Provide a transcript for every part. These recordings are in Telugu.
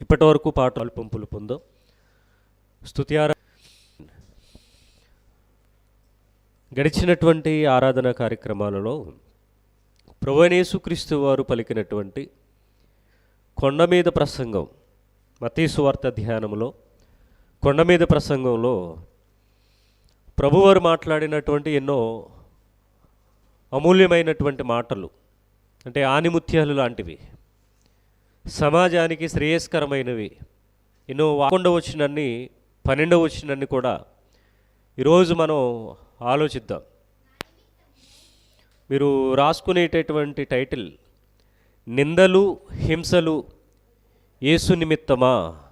ఇప్పటి వరకు పాట అల్పంపులు పొందో స్థుతియార గడిచినటువంటి ఆరాధన కార్యక్రమాలలో క్రీస్తు వారు పలికినటువంటి కొండ మీద ప్రసంగం మతీసు వార్త ధ్యానంలో కొండ మీద ప్రసంగంలో ప్రభువారు మాట్లాడినటువంటి ఎన్నో అమూల్యమైనటువంటి మాటలు అంటే ఆనిముత్యాలు లాంటివి. సమాజానికి శ్రేయస్కరమైనవి. ఎన్నో వాకుండా వచ్చినన్ని పన్నెండవ వచ్చినన్ని కూడా ఈరోజు మనం ఆలోచిద్దాం. మీరు రాసుకునేటటువంటి టైటిల్ నిందలు హింసలు ఏసు నిమిత్తమా?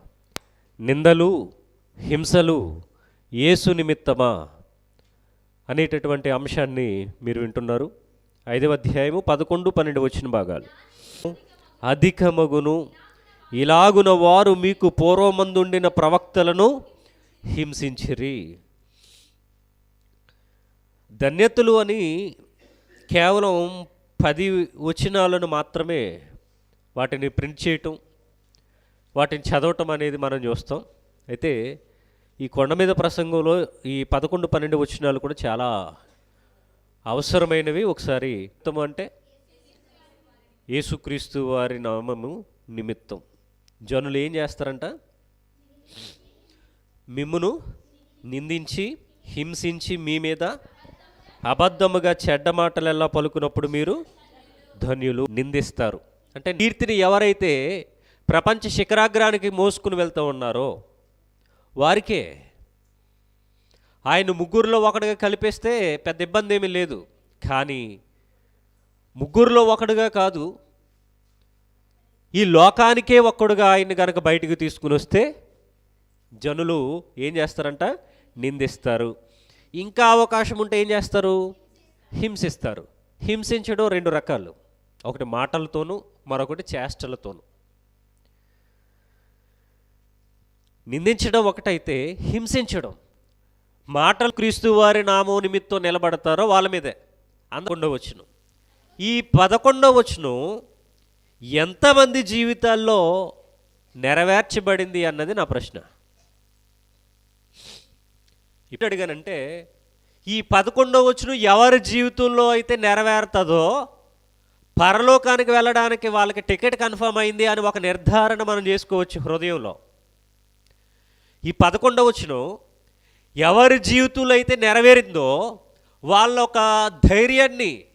నిందలు హింసలు ఏసు నిమిత్తమా? అనేటటువంటి అంశాన్ని మీరు వింటున్నారు. ఐదవ అధ్యాయము పదకొండు పన్నెండు వచ్చిన భాగాలు. అధికమగును. ఇలాగున వారు మీకు పూర్వమందుండిన ప్రవక్తలను హింసించిరి. ధన్యతలు అని కేవలం పది వచనాలను మాత్రమే వాటిని ప్రింట్ చేయటం వాటిని చదవటం అనేది మనం చూస్తాం. అయితే ఈ కొండ మీద ప్రసంగంలో ఈ పదకొండు పన్నెండు వచనాలు కూడా చాలా అవసరమైనవి. ఒకసారి ఉత్తమం అంటే యేసుక్రీస్తు వారి నామము నిమిత్తం. జనులు ఏం చేస్తారంట? మిమ్మును నిందించి హింసించి మీ మీద అబద్ధముగా చెడ్డ మాటలెల్లా పలుకున్నప్పుడు మీరు ధన్యులు నిందిస్తారు. అంటే కీర్తిని ఎవరైతే ప్రపంచ శిఖరాగ్రానికి మోసుకుని వెళ్తూ ఉన్నారో వారికే ఆయన ముగ్గురులో ఒకటిగా కలిపేస్తే పెద్ద ఇబ్బంది ఏమీ లేదు. కానీ ముగ్గురులో ఒకడుగా కాదు ఈ లోకానికే ఒక్కడుగా ఆయన్ని కనుక బయటికి తీసుకుని వస్తే జనులు ఏం చేస్తారంట? నిందిస్తారు. ఇంకా అవకాశం ఉంటే ఏం చేస్తారు? హింసిస్తారు. హింసించడం రెండు రకాలు. ఒకటి మాటలతోనూ మరొకటి చేష్టలతోనూ. నిందించడం ఒకటైతే హింసించడం. మాటలు క్రీస్తు వారి నామో నిమిత్తం నిలబడతారో వాళ్ళ మీదే. అందకుండవచ్చును ఈ పదకొండవ వచ్చును ఎంతమంది జీవితాల్లో నెరవేర్చబడింది అన్నది నా ప్రశ్న. ఇప్పుడు అడిగానంటే ఈ పదకొండవ వచ్చును ఎవరి జీవితంలో అయితే నెరవేరుతుందో పరలోకానికి వెళ్ళడానికి వాళ్ళకి టికెట్ కన్ఫర్మ్ అయింది అని ఒక నిర్ధారణ మనం చేసుకోవచ్చు హృదయంలో. ఈ పదకొండవ వచ్చును ఎవరి జీవితంలో అయితే నెరవేరిందో వాళ్ళ ఒక ధైర్యాన్ని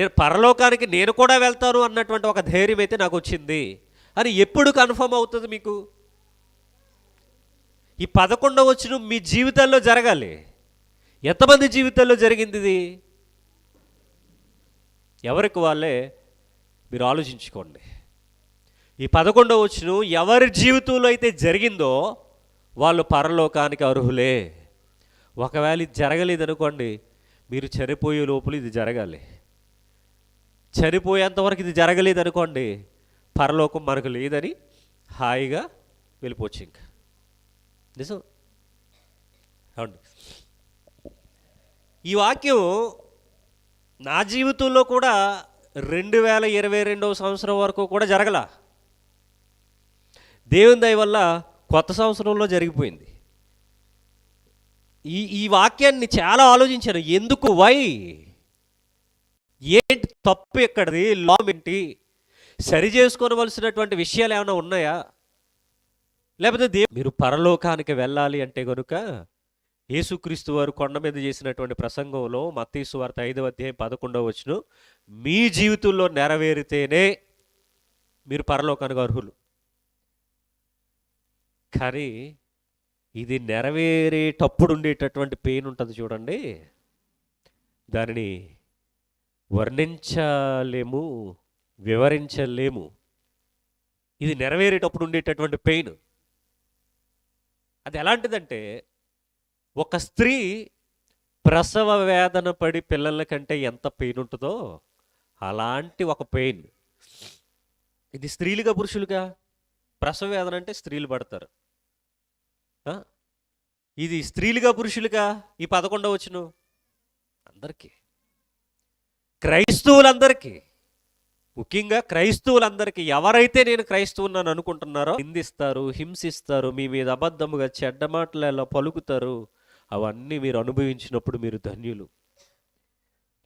నేను పరలోకానికి నేను కూడా వెళ్తాను అన్నటువంటి ఒక ధైర్యం అయితే నాకు వచ్చింది. అని ఎప్పుడు కన్ఫర్మ్ అవుతుంది మీకు? ఈ పదకొండవ వచ్చిన మీ జీవితాల్లో జరగాలి. ఎంతమంది జీవితాల్లో జరిగింది ఇది? ఎవరికి వాళ్ళే? మీరు ఆలోచించుకోండి. ఈ పదకొండవ వచ్చిన ఎవరి జీవితంలో అయితే జరిగిందో వాళ్ళు పరలోకానికి అర్హులే. ఒకవేళ ఇది జరగలేదనుకోండి మీరు చనిపోయే లోపల ఇది జరగాలి. చనిపోయేంతవరకు ఇది జరగలేదనుకోండి పరలోకం మనకు లేదని హాయిగా వెళ్ళిపోవచ్చు ఇంకా. నిజం? అవును. ఈ వాక్యం నా జీవితంలో కూడా రెండు వేల ఇరవై రెండవ సంవత్సరం వరకు కూడా జరగల. దేవుని దయ వల్ల కొత్త సంవత్సరంలో జరిగిపోయింది. ఈ ఈ వాక్యాన్ని చాలా ఆలోచించాను. ఎందుకు? వై? ఏంటి తప్పు ఎక్కడిది? లాం ఏంటి? సరి చేసుకోవలసినటువంటి విషయాలు ఏమైనా ఉన్నాయా? లేకపోతే దే మీరు పరలోకానికి వెళ్ళాలి అంటే కనుక యేసుక్రీస్తు వారు కొండ మీద చేసినటువంటి ప్రసంగంలో మత్తీసు వార్త ఐదవ అధ్యాయం పదకొండవ వచ్చును మీ జీవితంలో నెరవేరితేనే మీరు పరలోకానికి అర్హులు. కానీ ఇది నెరవేరేటప్పుడు ఉండేటటువంటి పెయిన్ ఉంటుంది చూడండి. దానిని వర్ణించలేము వివరించలేము. ఇది నెరవేరేటప్పుడు ఉండేటటువంటి పెయిన్. అది ఎలాంటిదంటే ఒక స్త్రీ ప్రసవ వేదన పడి పిల్లల కంటే ఎంత పెయిన్ ఉంటుందో అలాంటి ఒక పెయిన్. ఇది స్త్రీలుగా పురుషులుగా? ప్రసవ వేదన అంటే స్త్రీలు పడతారు. ఇది స్త్రీలుగా పురుషులుగా? ఈ పదకొండవ వచ్చును అందరికీ. క్రైస్తవులందరికీ ముఖ్యంగా క్రైస్తవులందరికీ ఎవరైతే నేను క్రైస్తవున్నాను అనుకుంటున్నారో నిందిస్తారు హింసిస్తారు మీ మీద అబద్ధముగా చెడ్డ మాటలు ఎలా పలుకుతారు అవన్నీ మీరు అనుభవించినప్పుడు మీరు ధన్యులు.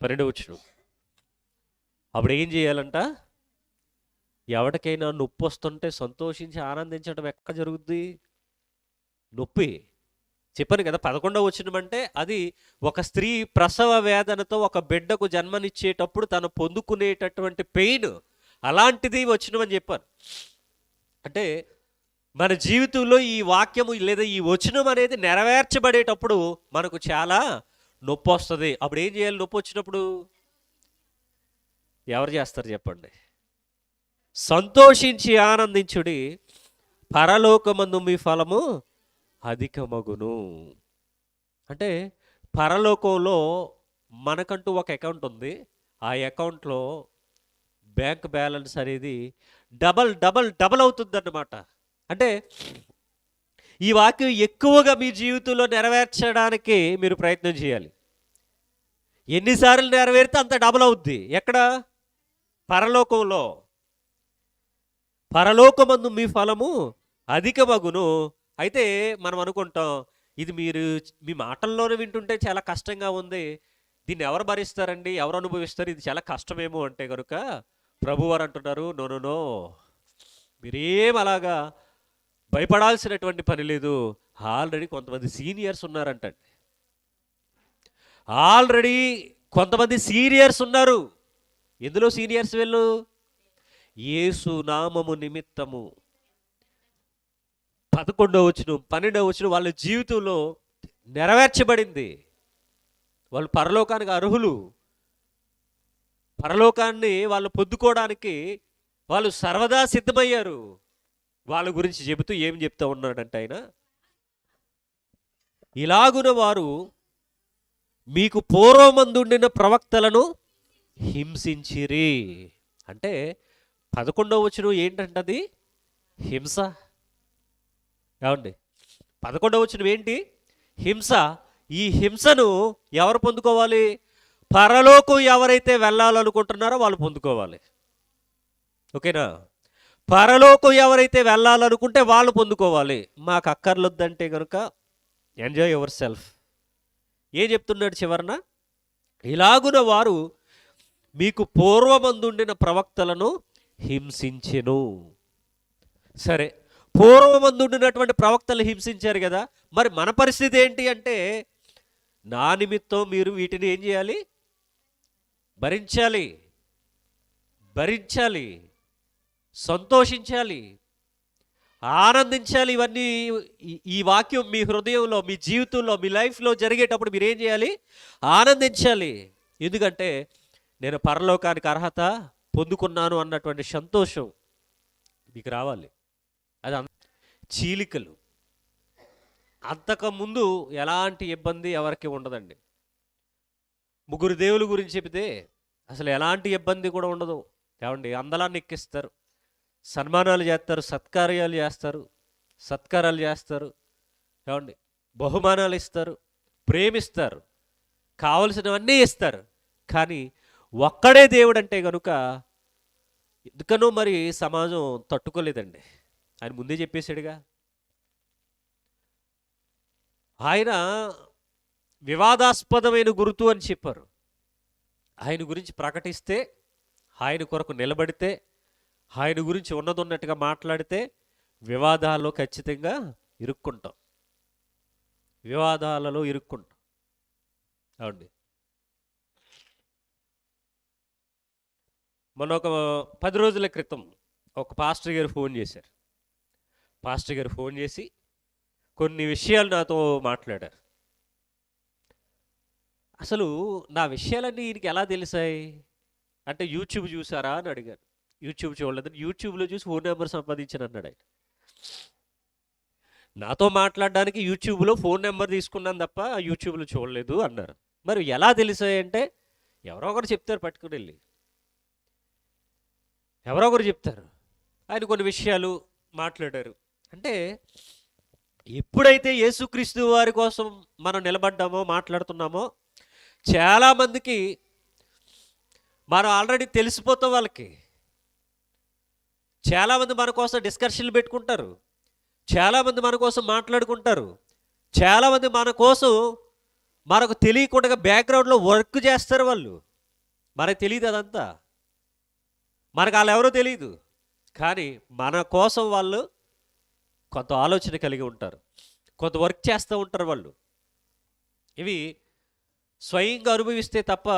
పరిణవచ్చు అప్పుడు ఏం చేయాలంట? ఎవరికైనా నొప్పి వస్తుంటే సంతోషించి ఆనందించడం ఎక్కడ జరుగుద్ది? నొప్పి. చెప్పాను కదా పదకొండవ వచ్చినమంటే అది ఒక స్త్రీ ప్రసవ వేదనతో ఒక బిడ్డకు జన్మనిచ్చేటప్పుడు తను పొందుకునేటటువంటి పెయిన్ అలాంటిది వచ్చినమని చెప్పాను. అంటే మన జీవితంలో ఈ వాక్యము లేదా ఈ వచనం అనేది నెరవేర్చబడేటప్పుడు మనకు చాలా నొప్పి వస్తుంది. అప్పుడు ఏం చేయాలి? నొప్పి వచ్చినప్పుడు ఎవరు చేస్తారు చెప్పండి? సంతోషించి ఆనందించుడి పరలోకమందు మీ ఫలము అధికమగును. అంటే పరలోకంలో మనకంటూ ఒక అకౌంట్ ఉంది. ఆ అకౌంట్లో బ్యాంక్ బ్యాలెన్స్ అనేది డబల్ డబల్ డబల్ అవుతుందన్నమాట. అంటే ఈ వాక్యం ఎక్కువగా మీ జీవితంలో నెరవేర్చడానికి మీరు ప్రయత్నం చేయాలి. ఎన్నిసార్లు నెరవేరితే అంత డబల్ అవుద్ది. ఎక్కడ? పరలోకంలో. పరలోకమందు మీ ఫలము అధికమగును. అయితే మనం అనుకుంటాం ఇది మీరు మీ మాటల్లోనే వింటుంటే చాలా కష్టంగా ఉంది. దీన్ని ఎవరు భరిస్తారండి? ఎవరు అనుభవిస్తారు? ఇది చాలా కష్టమేమో అంటే కనుక ప్రభువారు అంటున్నారు నో నో మీరేం అలాగా భయపడాల్సినటువంటి పని లేదు. ఆల్రెడీ కొంతమంది సీనియర్స్ ఉన్నారంటండి. ఆల్రెడీ కొంతమంది సీనియర్స్ ఉన్నారు. ఎందులో సీనియర్స్ వెళ్ళు? ఏసు నామము నిమిత్తము. పదకొండవ వచ్చిన పన్నెండవ వచ్చిన వాళ్ళ జీవితంలో నెరవేర్చబడింది. వాళ్ళు పరలోకానికి అర్హులు. పరలోకాన్ని వాళ్ళు పొందుకోవడానికి వాళ్ళు సర్వదా సిద్ధమయ్యారు. వాళ్ళ గురించి చెబుతూ ఏం చెప్తా ఉన్నాడంటే ఆయన ఇలాగున వారు మీకు పూర్వమందుండిన ప్రవక్తలను హింసించిరి. అంటే పదకొండవ వచ్చిన ఏంటంటది? హింస. ఏమండి? పదకొండవ వచ్చిన ఏంటి? హింస. ఈ హింసను ఎవరు పొందుకోవాలి? పరలోకం ఎవరైతే వెళ్ళాలనుకుంటున్నారో వాళ్ళు పొందుకోవాలి. ఓకేనా? పరలోకం ఎవరైతే వెళ్ళాలనుకుంటే వాళ్ళు పొందుకోవాలి. మాకు అక్కర్లొద్దంటే కనుక ఎంజాయ్ యువర్ సెల్ఫ్ ఏం చెప్తున్నాడు చివరన? ఇలాగున వారు మీకు పూర్వమందుండిన ప్రవక్తలను హింసించెను. సరే పూర్వమందుండినటువంటి ప్రవక్తలు హింసించారు కదా. మరి మన పరిస్థితి ఏంటి అంటే నా నిమిత్తం మీరు వీటిని ఏం చేయాలి? భరించాలి. భరించాలి. సంతోషించాలి. ఆనందించాలి ఇవన్నీ ఈ- ఈ వాక్యం మీ హృదయంలో మీ జీవితంలో మీ లైఫ్లో జరిగేటప్పుడు మీరు ఏం చేయాలి? ఆనందించాలి. ఎందుకంటే నేను పరలోకానికి అర్హత పొందుకున్నాను అన్నటువంటి సంతోషం మీకు రావాలి. అది చీలికలు. అంతకుముందు ఎలాంటి ఇబ్బంది ఎవరికి ఉండదండి. ముగ్గురు దేవుల గురించి చెబితే అసలు ఎలాంటి ఇబ్బంది కూడా ఉండదు. ఏమండి? అందలాన్ని ఎక్కిస్తారు. సన్మానాలు చేస్తారు సత్కార్యాలు చేస్తారు సత్కారాలు చేస్తారు. ఏమండి? బహుమానాలు ఇస్తారు ప్రేమిస్తారు కావలసినవన్నీ ఇస్తారు. కానీ ఒక్కడే దేవుడు అంటే కనుక ఎందుకనో మరి సమాజం తట్టుకోలేదండి. ఆయన ముందే చెప్పేశాడుగా. ఆయన వివాదాస్పదమైన గురుతు అని చెప్పారు. ఆయన గురించి ప్రకటిస్తే ఆయన కొరకు నిలబడితే ఆయన గురించి ఉన్నదున్నట్టుగా మాట్లాడితే వివాదాల్లో ఖచ్చితంగా ఇరుక్కుంటాం. వివాదాలలో ఇరుక్కుంటాం. అవునండి. మొన్న ఒక పది రోజుల క్రితం ఒక పాస్టర్ గారు ఫోన్ చేశారు. పాస్టర్ గారు ఫోన్ చేసి కొన్ని విషయాలు నాతో మాట్లాడారు. అసలు నా విషయాలన్నీ ఈయనకి ఎలా తెలిసాయి? అంటే యూట్యూబ్ చూసారా అని అడిగాను యూట్యూబ్ చూడలేదు. యూట్యూబ్లో చూసి ఫోన్ నెంబర్ సంపాదించాను అన్నాడు ఆయన. నాతో మాట్లాడడానికి యూట్యూబ్లో ఫోన్ నెంబర్ తీసుకున్నాను తప్ప యూట్యూబ్లో చూడలేదు అన్నారు. మరి ఎలా తెలిసాయి అంటే ఎవరో ఒకరు చెప్తారు పట్టుకుని వెళ్ళి. ఎవరో ఒకరు చెప్తారు. ఆయన కొన్ని విషయాలు మాట్లాడారు. అంటే ఎప్పుడైతే యేసుక్రీస్తు వారి కోసం మనం నిలబడ్డామో మాట్లాడుతున్నామో చాలామందికి మనం ఆల్రెడీ తెలిసిపోతాం వాళ్ళకి. చాలామంది మన కోసం డిస్కషన్లు పెట్టుకుంటారు. చాలామంది మన కోసం మాట్లాడుకుంటారు. చాలామంది మన కోసం మనకు తెలియకుండా బ్యాక్గ్రౌండ్లో వర్క్ చేస్తారు వాళ్ళు. మనకు తెలియదు అదంతా. మనకు వాళ్ళు ఎవరో తెలియదు కానీ మన కోసం వాళ్ళు కొంత ఆలోచన కలిగి ఉంటారు. కొంత వర్క్ చేస్తూ ఉంటారు వాళ్ళు. ఇవి స్వయంగా అనుభవిస్తే తప్ప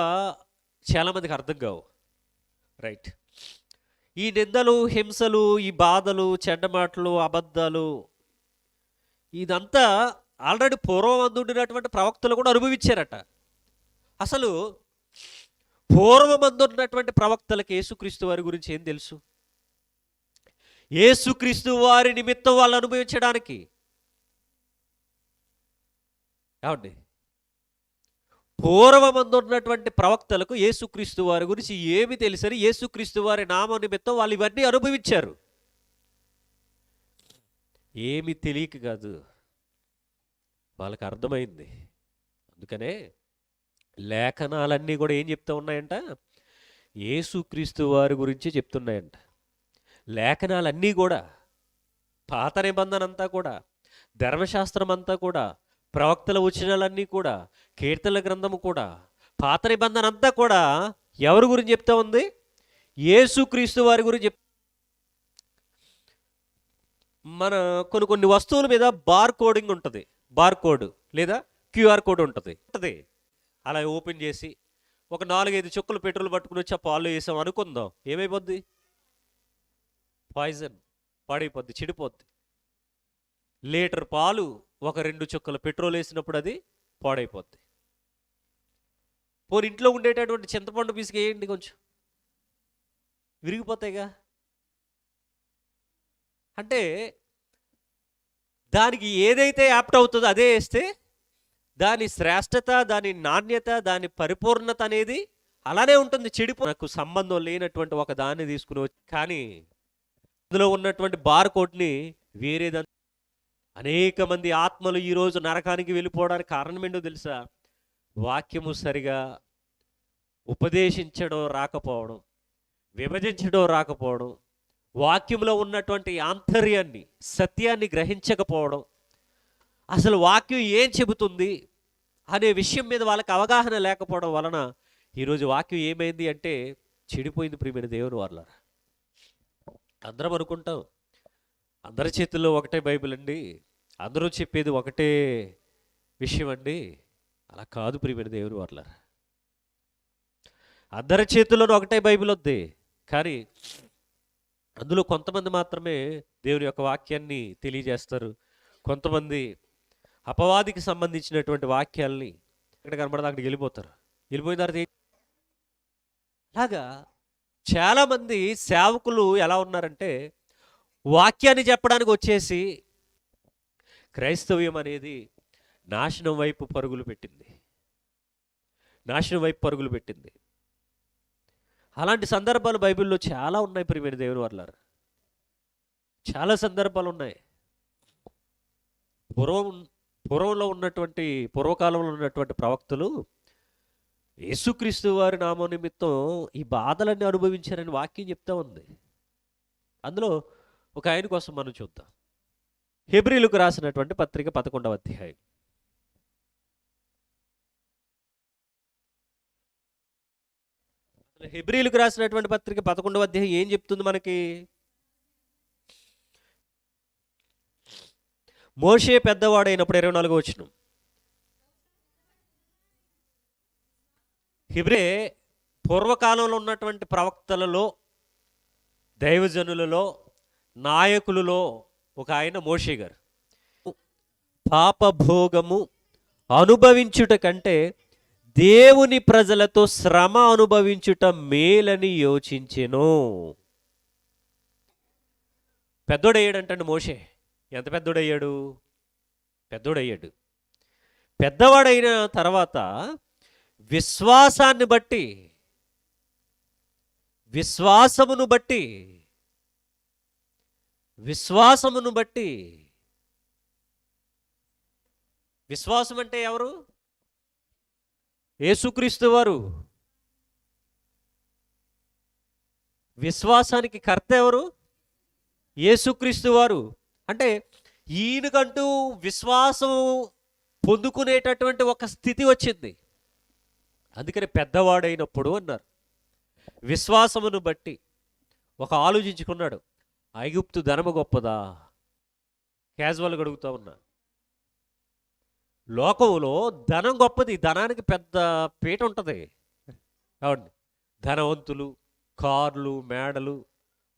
చాలామందికి అర్థం కావు. రైట్. ఈ నిందలు హింసలు ఈ బాధలు చెడ్డమాటలు అబద్ధాలు ఇదంతా ఆల్రెడీ పూర్వం అందుండినటువంటి ప్రవక్తలు కూడా అనుభవించారట. అసలు పూర్వమందు ఉన్నటువంటి ప్రవక్తలకు యేసుక్రీస్తు వారి గురించి ఏం తెలుసు? యేసుక్రీస్తు వారి నిమిత్తం వాళ్ళు అనుభవించడానికి. ఏమండి? పూర్వమందున్నటువంటి ప్రవక్తలకు యేసుక్రీస్తు వారి గురించి ఏమి తెలిసని యేసుక్రీస్తు వారి నామ నిమిత్తం వాళ్ళు ఇవన్నీ అనుభవించారు. ఏమి తెలియక కాదు. వాళ్ళకి అర్థమైంది. అందుకనే లేఖనాలన్నీ కూడా ఏం చెప్తూ ఉన్నాయంట? యేసుక్రీస్తు వారి గురించి చెప్తున్నాయంట. లేఖనాలన్నీ కూడా పాత నిబంధన అంతా కూడా ధర్మశాస్త్రం అంతా కూడా ప్రవక్తల వచనాలన్నీ కూడా కీర్తన గ్రంథము కూడా పాత నిబంధన అంతా కూడా ఎవరి గురించి చెప్తా ఉంది? యేసుక్రీస్తు వారి గురించి చెప్ మన కొన్ని కొన్ని వస్తువుల మీద బార్ కోడింగ్ ఉంటుంది. బార్ కోడ్ లేదా క్యూఆర్ కోడ్ ఉంటుంది. ఉంటుంది. అలా ఓపెన్ చేసి ఒక నాలుగైదు చుక్కలు పెట్రోల్ పట్టుకుని వచ్చి ఆ పాలు వేసాం అనుకుందాం. ఏమైపోద్ది? పాయిజన్ పాడైపోద్ది చెడిపోద్ది. లీటర్ పాలు ఒక రెండు చుక్కల పెట్రోల్ వేసినప్పుడు అది పాడైపోద్ది. పోనీ ఇంట్లో ఉండేటటువంటి చింతపండు పీసుకు వేయండి కొంచెం. విరిగిపోతాయిగా. అంటే దానికి ఏదైతే యాప్ట్ అవుతుందో అదే వేస్తే దాని శ్రేష్టత దాని నాణ్యత దాని పరిపూర్ణత అనేది అలానే ఉంటుంది. చెడిపో నాకు సంబంధం లేనటువంటి ఒక దాన్ని తీసుకుని కానీ అందులో ఉన్నటువంటి బార్ కోడ్ని వేరేదని అనేక మంది ఆత్మలు ఈరోజు నరకానికి వెళ్ళిపోవడానికి కారణం ఏంటో తెలుసా? వాక్యము సరిగా ఉపదేశించడం రాకపోవడం విభజించడం రాకపోవడం వాక్యంలో ఉన్నటువంటి ఆంతర్యాన్ని సత్యాన్ని గ్రహించకపోవడం అసలు వాక్యం ఏం చెబుతుంది అనే విషయం మీద వాళ్ళకి అవగాహన లేకపోవడం వలన ఈరోజు వాక్యం ఏమైంది అంటే చెడిపోయింది ప్రియమైన దేవుని వాళ్ళ అందరం అనుకుంటాం. అందరి చేతుల్లో ఒకటే బైబిల్ అండి. అందరూ చెప్పేది ఒకటే విషయం అండి. అలా కాదు ప్రియమైన దేవుని వాళ్ళ అందరి చేతుల్లోనూ ఒకటే బైబిల్ వద్ది కానీ అందులో కొంతమంది మాత్రమే దేవుని యొక్క వాక్యాన్ని తెలియజేస్తారు. కొంతమంది అపవాదికి సంబంధించినటువంటి వాక్యాల్ని ఎక్కడ కనబడదా అక్కడికి వెళ్ళిపోతారు. వెళ్ళిపోయిన తర్వాత అలాగా చాలామంది సేవకులు ఎలా ఉన్నారంటే వాక్యాన్ని చెప్పడానికి వచ్చేసి క్రైస్తవ్యం అనేది నాశనం వైపు పరుగులు పెట్టింది. నాశనం వైపు పరుగులు పెట్టింది. అలాంటి సందర్భాలు బైబిల్లో చాలా ఉన్నాయి ప్రియమైన దేవుని వర్లారు. చాలా సందర్భాలు ఉన్నాయి. పూర్వం పూర్వంలో ఉన్నటువంటి పూర్వకాలంలో ఉన్నటువంటి ప్రవక్తలు యేసుక్రీస్తు వారి నామ నిమిత్తం ఈ బాధలన్నీ అనుభవించారని వాక్యం చెప్తా ఉంది. అందులో ఒక ఆయన కోసం మనం చూద్దాం. హెబ్రిలకు రాసినటువంటి పత్రిక పదకొండవ అధ్యాయం. హెబ్రిలకు రాసినటువంటి పత్రిక పదకొండవ అధ్యాయం ఏం చెప్తుంది మనకి? మోషే పెద్దవాడైనప్పుడు ఇరవై నాలుగో వచ్చిన హిబ్రే పూర్వకాలంలో ఉన్నటువంటి ప్రవక్తలలో దైవజనులలో నాయకులలో ఒక ఆయన మోషే గారు. పాపభోగము అనుభవించుట కంటే దేవుని ప్రజలతో శ్రమ అనుభవించుట మేలని యోచించెను. పెద్దోడయ్యాడంటండి మోషే. ఎంత పెద్దోడయ్యాడు? పెద్దోడయ్యాడు. పెద్దవాడైన తర్వాత విశ్వాసాన్ని బట్టి విశ్వాసమును బట్టి విశ్వాసమును బట్టి విశ్వాసం అంటే ఎవరు? యేసుక్రీస్తు వారు. విశ్వాసానికి కర్త ఎవరు? యేసుక్రీస్తు వారు. అంటే ఈయనకంటూ విశ్వాసం పొందుకునేటటువంటి ఒక స్థితి వచ్చింది. అందుకని పెద్దవాడైనప్పుడు అన్నారు. విశ్వాసమును బట్టి ఒక ఆలోచించుకున్నాడు. ఐగుప్తు ధనము గొప్పదా? క్యాజువల్గా అడుగుతా ఉన్నా. లోకంలో ధనం గొప్పది ధనానికి పెద్ద పీట ఉంటుంది. అవును. ధనవంతులు కార్లు మేడలు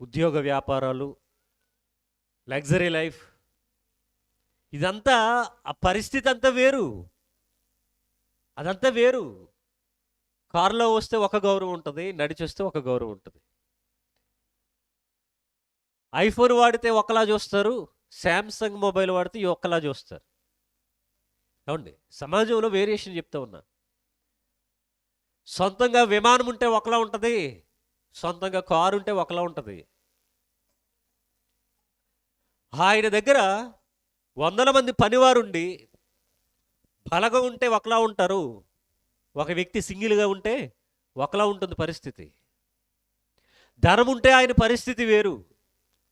ఉద్యోగ వ్యాపారాలు లగ్జరీ లైఫ్. ఇదంతా ఆ పరిస్థితి అంతా వేరు. అదంతా వేరు. కారులో వస్తే ఒక గౌరవం ఉంటుంది నడిచి వస్తే ఒక గౌరవం ఉంటుంది. ఐఫోన్ వాడితే ఒకలా చూస్తారు శాంసంగ్ మొబైల్ వాడితే ఒకలా చూస్తారు. ఏమండి? సమాజంలో వేరియేషన్ చెప్తా ఉన్నా. సొంతంగా విమానం ఉంటే ఒకలా ఉంటుంది సొంతంగా కారు ఉంటే ఒకలా ఉంటుంది. ఆయన దగ్గర వందల మంది పనివారుండి బలగా ఉంటే ఒకలా ఉంటారు ఒక వ్యక్తి సింగిల్గా ఉంటే ఒకలా ఉంటుంది పరిస్థితి. ధనం ఉంటే ఆయన పరిస్థితి వేరు.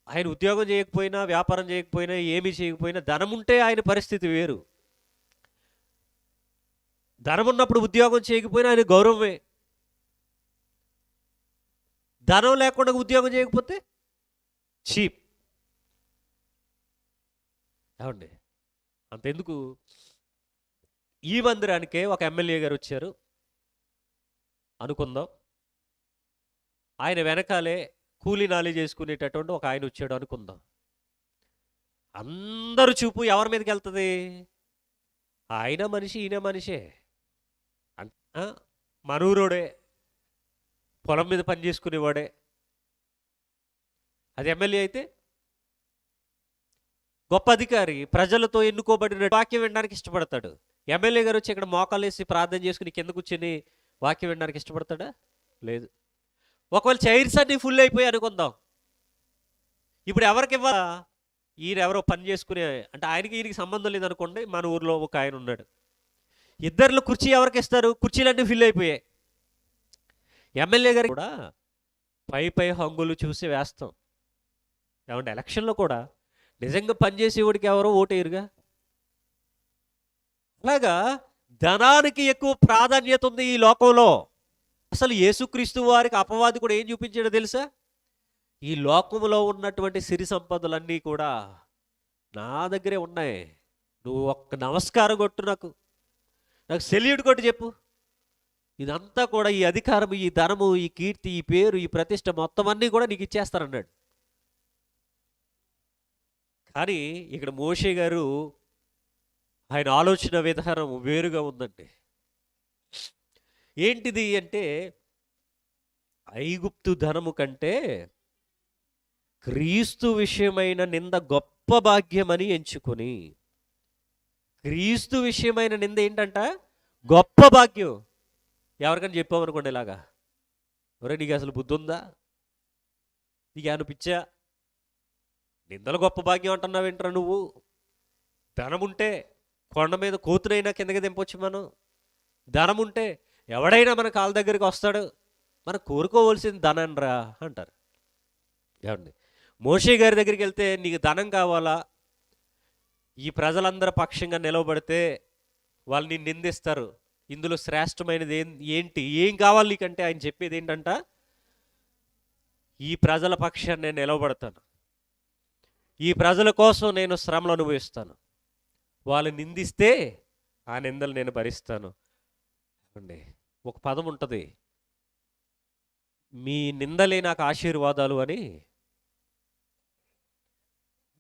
ఆయన ఉద్యోగం చేయకపోయినా వ్యాపారం చేయకపోయినా ఏమీ చేయకపోయినా ధనం ఉంటే ఆయన పరిస్థితి వేరు. ధనం ఉన్నప్పుడు ఉద్యోగం చేయకపోయినా ఆయన గౌరవమే. ధనం లేకుండా ఉద్యోగం చేయకపోతే చీప్. ఏమండి? అంతెందుకు? ఈ మందిరానికే ఒక ఎమ్మెల్యే గారు వచ్చారు. అనుకుందాం. ఆయన వెనకాలే కూలీ నాలి చేసుకునేటటువంటి ఒక ఆయన వచ్చాడు అనుకుందాం. అందరు చూపు ఎవరి మీదకి వెళ్తుంది? ఆయన మనిషి ఈయన మనిషే. అన్- మనూరోడే. పొలం మీద పని చేసుకునేవాడే. అది ఎమ్మెల్యే అయితే గొప్ప అధికారి ప్రజలతో ఎన్నుకోబడిన వాక్యం వినడానికి ఇష్టపడతాడు. ఎమ్మెల్యే గారు వచ్చి ఇక్కడ మోకాలు వేసి ప్రార్థన చేసుకుని కింద కూర్చొని వాక్యం వినడానికి ఇష్టపడతాడా? లేదు. ఒకవేళ చైర్స్ అన్ని ఫుల్ అయిపోయి అనుకుందాం. ఇప్పుడు ఎవరికి ఇవ్వాలా? ఈయన ఎవరో పని చేసుకునే అంటే ఆయనకి ఈయనకి సంబంధం లేదనుకోండి మన ఊర్లో ఒక ఆయన ఉన్నాడు. ఇద్దరిలో కుర్చీ ఎవరికి ఇస్తారు? కుర్చీలన్నీ ఫిల్ అయిపోయాయి. ఎమ్మెల్యే గారు కూడా పై పై హంగులు చూసి వేస్తాం. ఏమంటే ఎలక్షన్లో కూడా నిజంగా పనిచేసేవాడికి ఎవరో ఓటేయరుగా? అలాగా ధనానికి ఎక్కువ ప్రాధాన్యత ఉంది ఈ లోకంలో. అసలు యేసుక్రీస్తు వారికి అపవాది కూడా ఏం చూపించాడో తెలుసా? ఈ లోకంలో ఉన్నటువంటి సిరి సంపదలన్నీ కూడా నా దగ్గరే ఉన్నాయి. నువ్వు ఒక్క నమస్కారం కొట్టు నాకు. నాకు సెల్యూట్ కొట్టి చెప్పు. ఇదంతా కూడా ఈ అధికారం ఈ ధనము ఈ కీర్తి ఈ పేరు ఈ ప్రతిష్ట మొత్తం అన్నీ కూడా నీకు ఇచ్చేస్తారన్నాడు. కానీ ఇక్కడ మోషే గారు ఆయన ఆలోచన విధానం వేరుగా ఉందండి. ఏంటిది అంటే ఐగుప్తు ధనము కంటే క్రీస్తు విషయమైన నింద గొప్ప భాగ్యమని ఎంచుకొని క్రీస్తు విషయమైన నింద ఏంటంట? గొప్ప భాగ్యం. ఎవరికైనా చెప్పామనుకోండి ఇలాగా. ఒరే నీకు అసలు బుద్ధి ఉందా? నీకు అనిపించా నిందలు గొప్ప భాగ్యం అంటున్నావేంట్రా నువ్వు? ధనముంటే కొండ మీద కోతునైనా కిందకి దింపొచ్చు మనం. ధనం ఉంటే ఎవడైనా మన కాళ్ళ దగ్గరికి వస్తాడు. మనం కోరుకోవాల్సింది ధనం రా అంటారు. ఏమండి? మోషే గారి దగ్గరికి వెళ్తే నీకు ధనం కావాలా? ఈ ప్రజలందరి పక్షంగా నిలవబడితే వాళ్ళు నిన్ను నిందిస్తారు. ఇందులో శ్రేష్టమైనది ఏం ఏంటి? ఏం కావాలి నీకంటే ఆయన చెప్పేది ఏంటంట? ఈ ప్రజల పక్షాన్ని నేను నిలవబడతాను ఈ ప్రజల కోసం నేను శ్రమలు అనుభవిస్తాను. వాళ్ళు నిందిస్తే ఆ నిందలు నేను భరిస్తాను. అండి ఒక పదం ఉంటుంది. మీ నిందలే నాకు ఆశీర్వాదాలు అని.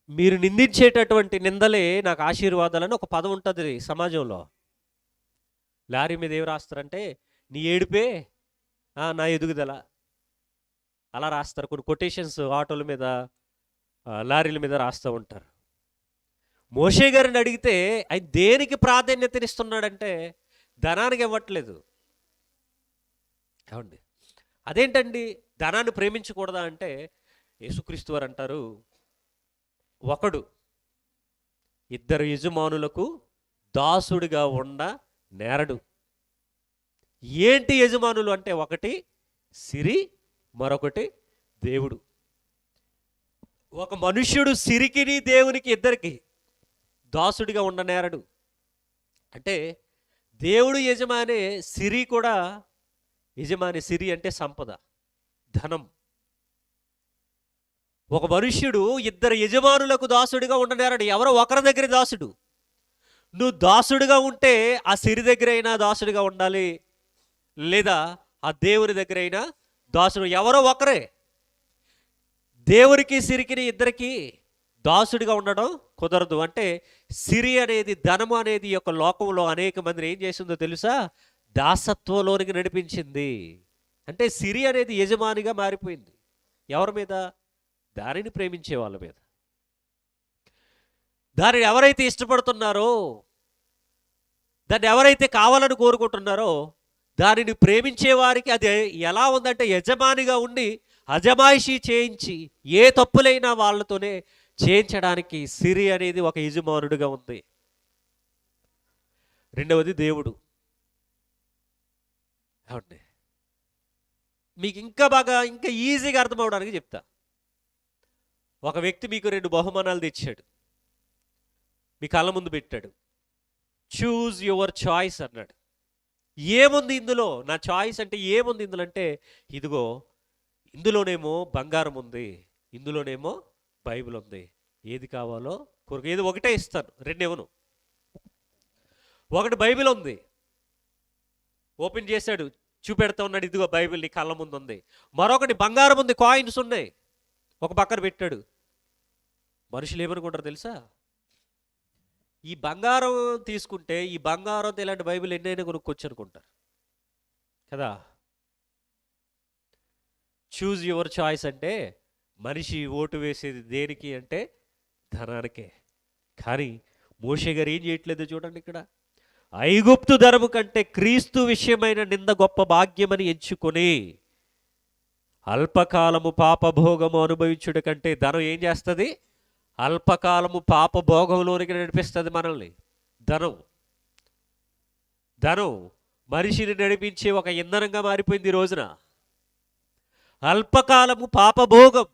మీరు నిందించేటటువంటి నిందలే నాకు ఆశీర్వాదాలని ఒక పదం ఉంటుంది సమాజంలో. లారీ మీద ఏం రాస్తారంటే నీ ఏడుపే నా ఎదుగుదల. అలా రాస్తారు. కొన్ని కొటేషన్స్ ఆటోల మీద లారీల మీద రాస్తూ ఉంటారు. మోషే గారిని అడిగితే ఆయన దేనికి ప్రాధాన్యతనిస్తున్నాడంటే ధనానికి ఇవ్వట్లేదు. ఏమండి? అదేంటండి? ధనాన్ని ప్రేమించకూడదా అంటే యేసుక్రీస్తు వారు అంటారు ఒకడు ఇద్దరు యజమానులకు దాసుడిగా ఉండ నేరడు. ఏంటి యజమానులు అంటే ఒకటి సిరి మరొకటి దేవుడు. ఒక మనుష్యుడు సిరికిని దేవునికి ఇద్దరికి దాసుడిగా ఉండనేరడు. అంటే దేవుడు యజమాని సిరి కూడా యజమాని సిరి అంటే సంపద ధనం. ఒక మనుష్యుడు ఇద్దరు యజమానులకు దాసుడిగా ఉండనేరడు. ఎవరో ఒకరి దగ్గర దాసుడు. నువ్వు దాసుడిగా ఉంటే ఆ సిరి దగ్గరైనా దాసుడిగా ఉండాలి లేదా ఆ దేవుని అయినా దాసుడు. ఎవరో ఒకరే. దేవునికి సిరికిని ఇద్దరికి దాసుడిగా ఉండడం కుదరదు. అంటే సిరి అనేది ధనము అనేది యొక్క లోకంలో అనేక మందిని ఏం చేసిందో తెలుసా? దాసత్వంలోనికి నడిపించింది. అంటే సిరి అనేది యజమానిగా మారిపోయింది. ఎవరి మీద? దానిని ప్రేమించే వాళ్ళ మీద. దానిని ఎవరైతే ఇష్టపడుతున్నారో దాన్ని ఎవరైతే కావాలని కోరుకుంటున్నారో దానిని ప్రేమించే వారికి అది ఎలా ఉందంటే యజమానిగా ఉండి అజమాయిషీ చేయించి ఏ తప్పులైనా వాళ్ళతోనే చేయించడానికి సిరి అనేది ఒక యజమానుడిగా ఉంది. రెండవది దేవుడు. ఏమండి? మీకు ఇంకా బాగా ఇంకా ఈజీగా అర్థం అవడానికి చెప్తా. ఒక వ్యక్తి మీకు రెండు బహుమానాలు తెచ్చాడు. మీ కళ్ళ ముందు పెట్టాడు. చూజ్ యువర్ చాయిస్ అన్నాడు. ఏముంది ఇందులో? నా చాయిస్ అంటే ఏముంది ఇందులో? అంటే ఇదిగో ఇందులోనేమో బంగారం ఉంది. ఇందులోనేమో బైబిల్ ఉంది. ఏది కావాలో కొరకు ఏది ఒకటే ఇస్తాను రెండు ఇవ్వను ఒకటి బైబిల్ ఉంది. ఓపెన్ చేశాడు. చూపెడతా ఉన్నాడు. ఇదిగో బైబిల్ నీ కళ్ళ ముందు ఉంది. మరొకటి బంగారం ఉంది. కాయిన్స్ ఉన్నాయి. ఒక పక్కన పెట్టాడు. మనుషులు ఏమనుకుంటారు తెలుసా? ఈ బంగారం తీసుకుంటే ఈ బంగారంతో ఇలాంటి బైబిల్ ఎన్నైనా కొనుక్కొచ్చు అనుకుంటారు. కదా? చూజ్ యువర్ చాయిస్ అంటే మనిషి ఓటు వేసేది దేనికి అంటే ధనానికే. కానీ మోషే గారు ఏం చేయట్లేదు చూడండి ఇక్కడ. ఐగుప్తు ధరము కంటే క్రీస్తు విషయమైన నింద గొప్ప భాగ్యమని ఎంచుకొని అల్పకాలము పాపభోగము అనుభవించుట కంటే ధనం ఏం చేస్తుంది? అల్పకాలము పాపభోగంలోనికి నడిపిస్తుంది మనల్ని. ధనం. ధనం మనిషిని నడిపించే ఒక ఇంధనంగా మారిపోయింది ఈ రోజున. అల్పకాలము పాపభోగం.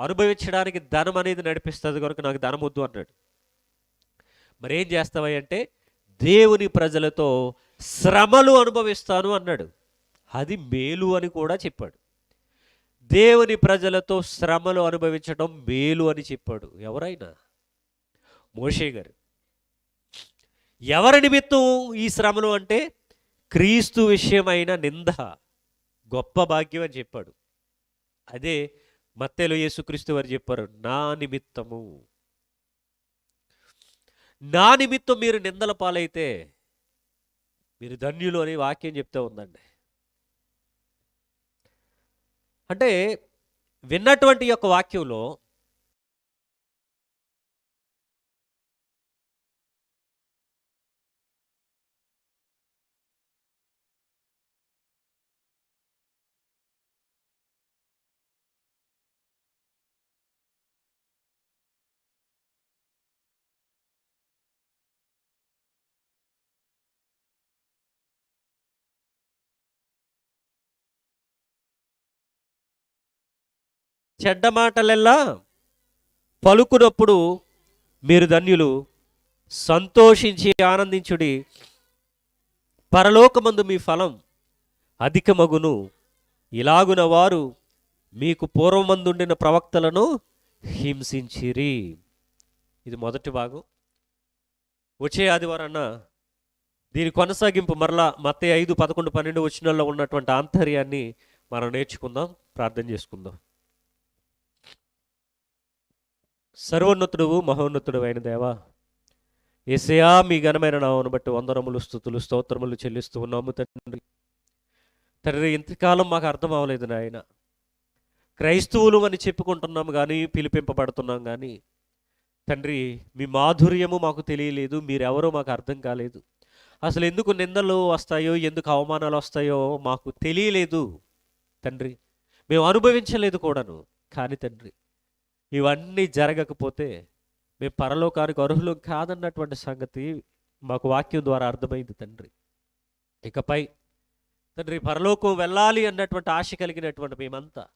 అనుభవించడానికి ధనం అనేది నడిపిస్తుంది కనుక నాకు ధనం వద్దు అన్నాడు. మరి ఏం చేస్తావా అంటే దేవుని ప్రజలతో శ్రమలు అనుభవిస్తాను అన్నాడు. అది మేలు అని కూడా చెప్పాడు. దేవుని ప్రజలతో శ్రమలు అనుభవించడం మేలు అని చెప్పాడు. ఎవరైనా? మోషే గారు. ఎవరి నిమిత్తం ఈ శ్రమలు అంటే క్రీస్తు విషయమైన నింద గొప్ప భాగ్యం అని చెప్పాడు. అదే మత్తేలో యేసుక్రీస్తు వారు చెప్పారు నా నిమిత్తము. నా నిమిత్తం మీరు నిందల పాలైతే మీరు ధన్యులు అని వాక్యం చెప్తూ ఉందండి. అంటే విన్నటువంటి యొక్క వాక్యంలో చెడ్డ మాటలెల్లా పలుకునప్పుడు మీరు ధన్యులు సంతోషించి ఆనందించుడి. పరలోకమందు మీ ఫలం అధికమగును. ఇలాగున వారు మీకు పూర్వమందుండిన ప్రవక్తలను హింసించిరి. ఇది మొదటి భాగం. వచ్చే ఆదివారాన్న దీని కొనసాగింపు మరలా మత్తే ఐదు పదకొండు పన్నెండు వచ్చినల్లో ఉన్నటువంటి ఆంతర్యాన్ని మనం నేర్చుకుందాం ప్రార్థన చేసుకుందాం. సర్వోన్నతుడు మహోన్నతుడు అయిన దేవా. ఏసయా మీ ఘనమైన నామను బట్టి వందనములు స్థుతులు స్తోత్రములు చెల్లిస్తూ ఉన్నాము తండ్రి. తండ్రి ఇంతకాలం మాకు అర్థం అవ్వలేదు నాయన. క్రైస్తవులు అని చెప్పుకుంటున్నాం కానీ పిలిపింపబడుతున్నాం కానీ తండ్రి మీ మాధుర్యము మాకు తెలియలేదు మీరెవరో మాకు అర్థం కాలేదు. అసలు ఎందుకు నిందలు వస్తాయో ఎందుకు అవమానాలు వస్తాయో మాకు తెలియలేదు తండ్రి. మేము అనుభవించలేదు కూడాను. కానీ తండ్రి ఇవన్నీ జరగకపోతే మేము పరలోకానికి అర్హులు కాదన్నటువంటి సంగతి మాకు వాక్యం ద్వారా అర్థమైంది తండ్రి. ఇకపై తండ్రి పరలోకం వెళ్ళాలి అన్నటువంటి ఆశ కలిగినటువంటి మేమంతా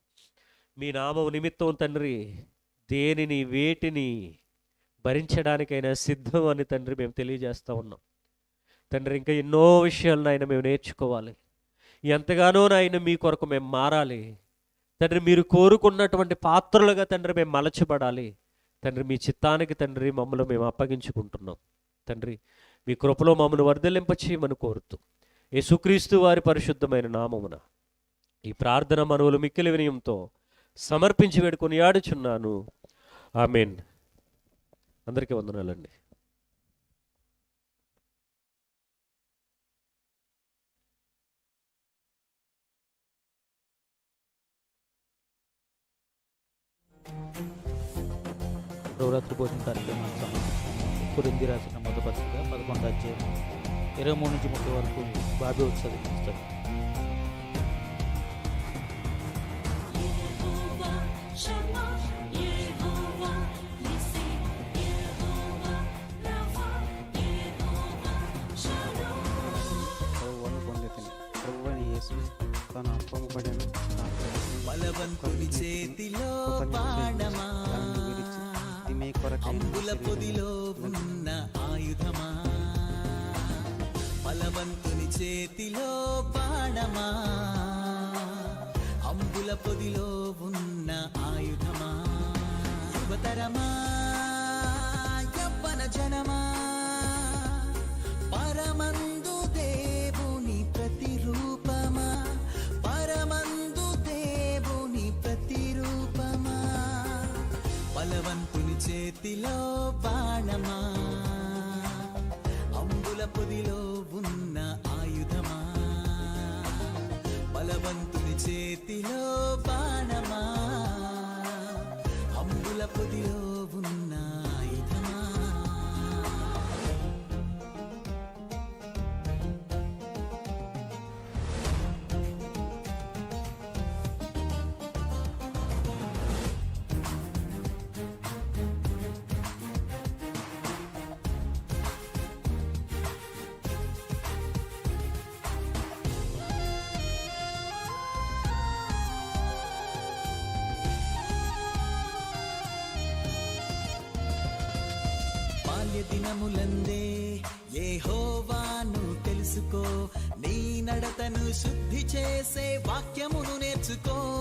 మీ నామం నిమిత్తం తండ్రి దేనిని వేటిని భరించడానికైనా సిద్ధం అని తండ్రి మేము తెలియజేస్తూ ఉన్నాం. తండ్రి ఇంకా ఎన్నో విషయాలను ఆయన మేము నేర్చుకోవాలి. ఎంతగానో నాయన మీ కొరకు మేము మారాలి. తండ్రి మీరు కోరుకున్నటువంటి పాత్రలుగా తండ్రి మేము మలచబడాలి. తండ్రి మీ చిత్తానికి తండ్రి మమ్మల్ని మేము అప్పగించుకుంటున్నాం. తండ్రి మీ కృపలో మమ్మల్ని వర్ధలింపచేయమని కోరుతూ యేసుక్రీస్తు వారి పరిశుద్ధమైన నామమున ఈ ప్రార్థన మనవులు మిక్కిలి వినయంతో సమర్పించి వేడుకొని ఆడుచున్నాను. ఆమెన్. అందరికీ వందనాలండి. నవరాత్రి భోజన కార్యక్రమానికి సంబంధించి కురింది రాసిన మొదటి పత్రిక పదకొండు అధ్యాయం ఇరవై మూడు నుంచి ముప్పై వరకు బాబీ బలవంతుని చేతిలో బాణమా? మీ కొరకై అంబుల పొదిలో ఉన్న ఆయుధమా? బలవంతుని చేతిలో బాణమా? అంబుల పొదిలో ఉన్న ఆయుధమా? యువతరమా? చేతిలో బాణమా? అంబుల పొదిలో ఉన్న ఆయుధమా? బలవంతుని చేతిలో బాణమా? అంబుల పొదిలో దినములందే ఏ హోవాను తెలుసుకో. నీ నడతను శుద్ధి చేసే వాక్యమును నేర్చుకో.